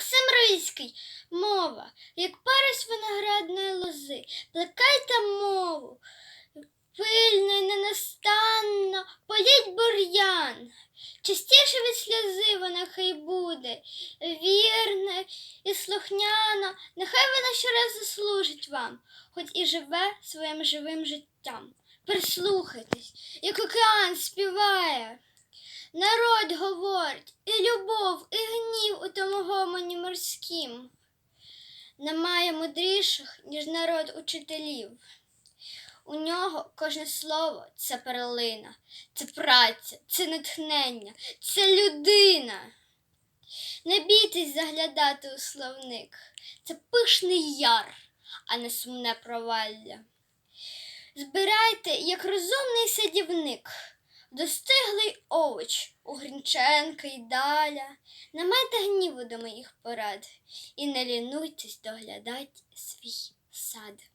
Максим Рильський, мова, як парось виноградної лози, плекайте мову, пильно й ненастанно політь бур'ян. Частіше від сльози вона хай буде, вірна і слухняна, нехай вона щораз заслужить вам, хоч і живе своїм живим життям. Прислухайтесь, як океан співає. Народ говорить, і любов, і у тому гомоні морськім. Немає мудріших, ніж народ учителів. У нього кожне слово це перлина, це праця, це натхнення, це людина. Не бійтесь заглядати у словник, це пишний яр, а не сумне провалля. Збирайте, як розумний садівник, достиглий овоч у Грінченка й Даля. Не майте гніву до моїх порад і не лінуйтесь доглядать свій сад.